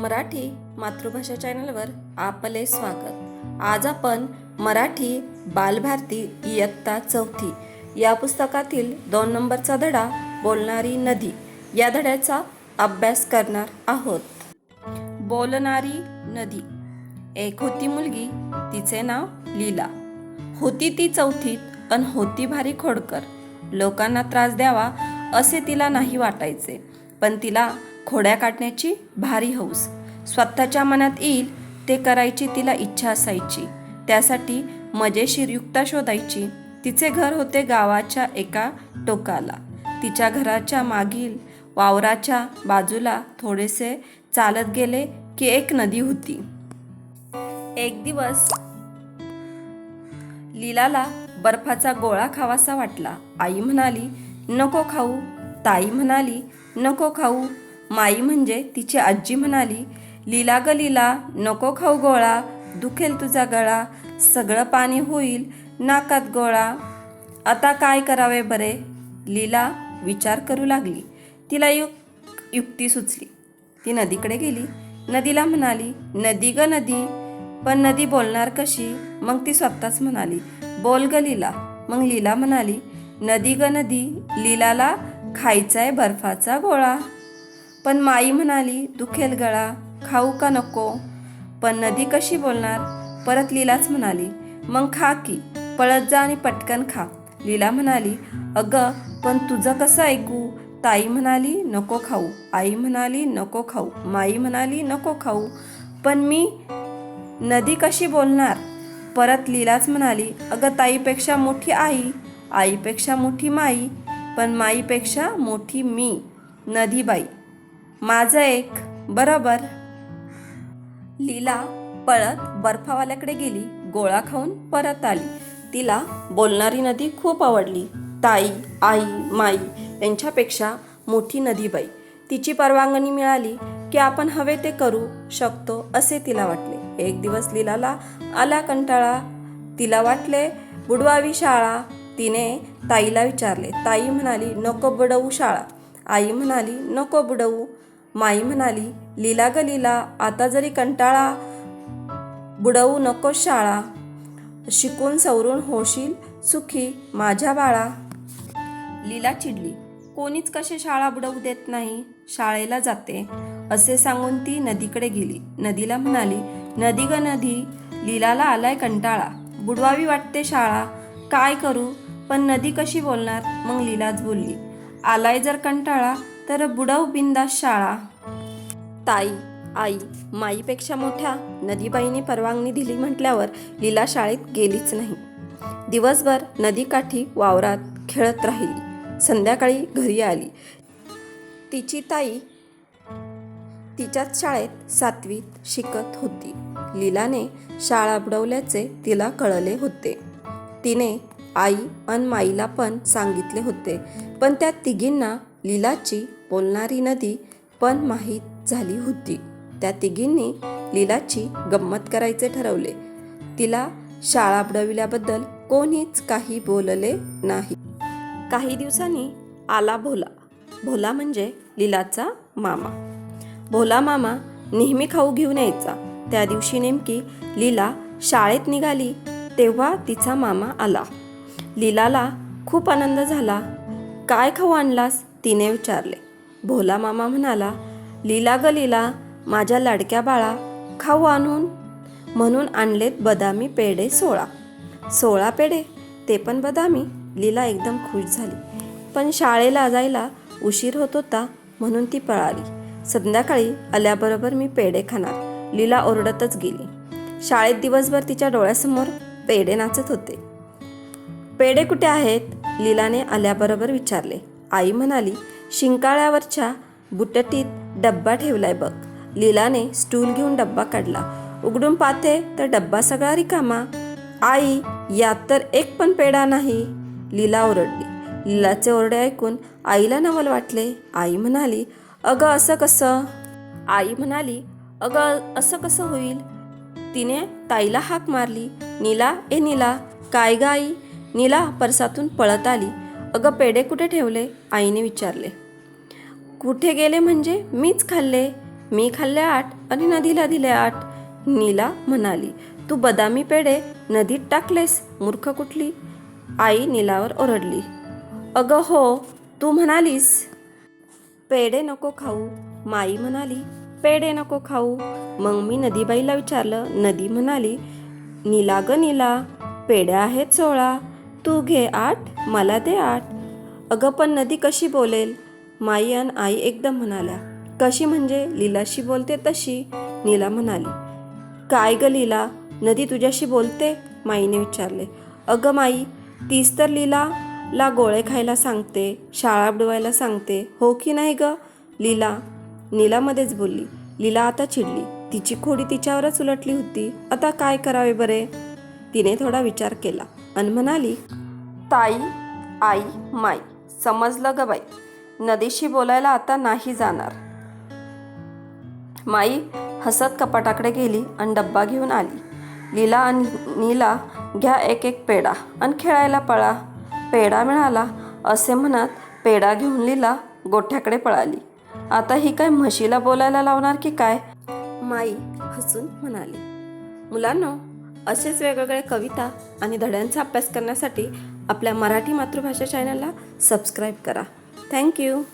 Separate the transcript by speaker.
Speaker 1: मराठी मातृभाषा चॅनलवर आपले स्वागत. आज आपण मराठी बालभारती इयत्ता चौथी या पुस्तकातील दोन नंबरचा धडा बोलणारी नदी या धड्याचा अभ्यास करणार आहोत. बोलणारी नदी. एक होती मुलगी तिचे नाव लीला. होती ती चौथीत अन होती भारी खोडकर. लोकांना त्रास द्यावा असे तिला नाही वाटायचे. पण तिला खोड्या काढण्याची भारी हौस. स्वतःच्या मनात येईल ते करायची तिला इच्छा असायची. त्यासाठी मजेशीर युक्ता शोधायची. तिचे घर होते गावाच्या एका टोकाला. तिच्या घराच्या मागील वावराच्या बाजूला थोडेसे चालत गेले की एक नदी होती. एक दिवस लीलाला बर्फाचा गोळा खावासा वाटला. आई म्हणाली नको खाऊ. ताई म्हणाली नको खाऊ. माई म्हणजे तिची आजी म्हणाली लीला ग लिला नको खाऊ गोळा दुखेल तुझा गळा सगळं पाणी होईल नाकात गोळा. आता काय करावे बरे? लीला विचार करू लागली. तिला युक युक्ती सुचली. ती नदीकडे गेली. नदीला म्हणाली नदी ग नदी पण नदी बोलणार कशी? मग ती स्वतःच म्हणाली बोल ग लीला. मग लीला म्हणाली नदी ग नदी लीलाला खायचाय बर्फाचा गोळा. पण माई म्हणाली दुखेल गळा खाऊ का नको? पण नदी कशी बोलणार? परत लीलाच म्हणाली मग खा की पळत जा आणि पटकन खा. लीला म्हणाली अगं पण तुझं कसं ऐकू? ताई म्हणाली नको खाऊ. आई म्हणाली नको खाऊ. माई म्हणाली नको खाऊ. पण मी नदी कशी बोलणार? परत लीलाच म्हणाली अगं ताईपेक्षा मोठी आई. आईपेक्षा मोठी माई पण माईपेक्षा मोठी मी. नदीबाई माझं एक बरोबर. लीला पळत बर्फावाल्याकडे गेली गोळा खाऊन परत आली. तिला बोलणारी नदी खूप आवडली. ताई आई माई यांच्यापेक्षा मोठी नदीबाई. तिची परवानगी मिळाली की आपण हवे ते करू शकतो असे तिला वाटले. एक दिवस लीलाला आला कंटाळा. तिला वाटले बुडवावी शाळा. तिने ताईला विचारले. ताई म्हणाली नको बुडवू शाळा. आई म्हणाली नको बुडवू. माई म्हणाली लीला ग लीला आता जरी कंटाळा बुडवू नको शाळा. शिकून सवरून होशील सुखी माझ्या बाळा. लीला चिडली कोणीच कसे शाळा बुडवू देत नाही? शाळेला जाते. असे सांगून ती नदीकडे गेली. नदीला म्हणाली नदी ग नदी लीलाला आलाय कंटाळा. बुडवावी वाटते शाळा. काय करू? पण नदी कशी बोलणार? मग लीलाच बोलली आलाय जर कंटाळा तर बुडव बिंदा शाळा. ताई आई माईपेक्षा मोठ्या नदीबाईने परवानगी दिली म्हटल्यावर लीला शाळेत गेलीच नाही. दिवसभर नदीकाठी वावरात खेळत राहिली. संध्याकाळी घरी आली. तिची ताई तिच्याच शाळेत सातवीत शिकत होती. लीलाने शाळा बुडवल्याचे तिला कळले होते. तिने आई अन माईला पण सांगितले होते. पण त्या तिघींना लीलाची बोलणारी नदी पण माहीत झाली होती. त्या तिघींनी लीलाची गंमत करायचे ठरवले. तिला शाळा बुडविल्याबद्दल कोणीच काही बोलले नाही. काही दिवसांनी आला भोला. भोला म्हणजे लीलाचा मामा. भोला मामा नेहमी खाऊ घेऊन यायचा. त्या दिवशी नेमकी लीला शाळेत निघाली तेव्हा तिचा मामा आला. लीलाला खूप आनंद झाला. काय खाऊ आणलास? तिने विचारले. भोला मामा म्हणाला लीला ग लीला माझ्या लाडक्या बाळा खाऊ आणून. म्हणून आणलेत बदामी पेढे सोळा. सोळा पेढे ते पण बदामी. लीला एकदम खुश झाली. पण शाळेला जायला उशीर होत होता म्हणून ती पळाली. संध्याकाळी आल्याबरोबर मी पेढे खाणार. लीला ओरडतच गेली. शाळेत दिवसभर तिच्या डोळ्यासमोर पेढे नाचत होते. पेढे कुठे आहेत? लीलाने आल्याबरोबर विचारले. आई म्हणाली शिंकाळ्यावरच्या बुटटीत डब्बा ठेवलाय बघ. लीलाने स्टूल घेऊन डब्बा काढला. उघडून पाहते तर डब्बा सगळा रिकामा. आई यात तर एक पण पेढा नाही. लीला ओरडली. लीलाचे ओरडे ऐकून आईला नवल वाटले. आई म्हणाली अगं असं कसं? आई म्हणाली अगं असं कसं होईल? तिने ताईला हाक मारली. नीला ए नीला काय ग आई? नीला परसातून पळत आली. अगं पेढे कुठे ठेवले? आईने विचारले. कुठे गेले म्हणजे? मीच खाल्ले. मी खाल्ले आठ आणि नदीला दिले आठ. नीला म्हणाली तू बदामी पेढे नदीत टाकलेस मूर्ख कुठली? आई नीलावर ओरडली अगं हो तू म्हणालीस. पेढे नको खाऊ. माई म्हणाली पेढे नको खाऊ. मग मी नदीबाईला विचारलं नदी म्हणाली नीला ग नीला पेढ्या आहेत सोळा. तू घे आठ मला दे आठ. अगं पण नदी कशी बोलेल? माई आणि आई एकदम म्हणाल्या कशी म्हणजे? लीलाशी बोलते तशी. नीला म्हणाली काय ग लीला? नदी तुझ्याशी बोलते? माईने विचारले अगं माई तीच तर लीला ला गोळे खायला सांगते शाळा बुडवायला सांगते हो की नाही ग? लीला नीलामध्येच बोलली लीला आता चिडली तिची खोडी तिच्यावरच उलटली होती आता काय करावे बरे? तिने थोडा विचार केला आणि म्हणाली ताई आई माई समजलं ग बाई नदीशी बोलायला आता नाही जाणार. माई हसत कपाटाकडे गेली आणि डब्बा घेऊन आली. लीला आणि नीला घ्या एक एक पेढा आणि खेळायला पळा. पेढा मिळाला असे म्हणत पेढा घेऊन लीला गोठ्याकडे पळाली. आता ही काय म्हशीला बोलायला लावणार की काय? माई हसून म्हणाली. मुलांनो असेच वेगवेगळे कविता आणि धड्यांचा अभ्यास करण्यासाठी आपल्या मराठी मातृभाषा चॅनलला सबस्क्राईब करा. Thank you.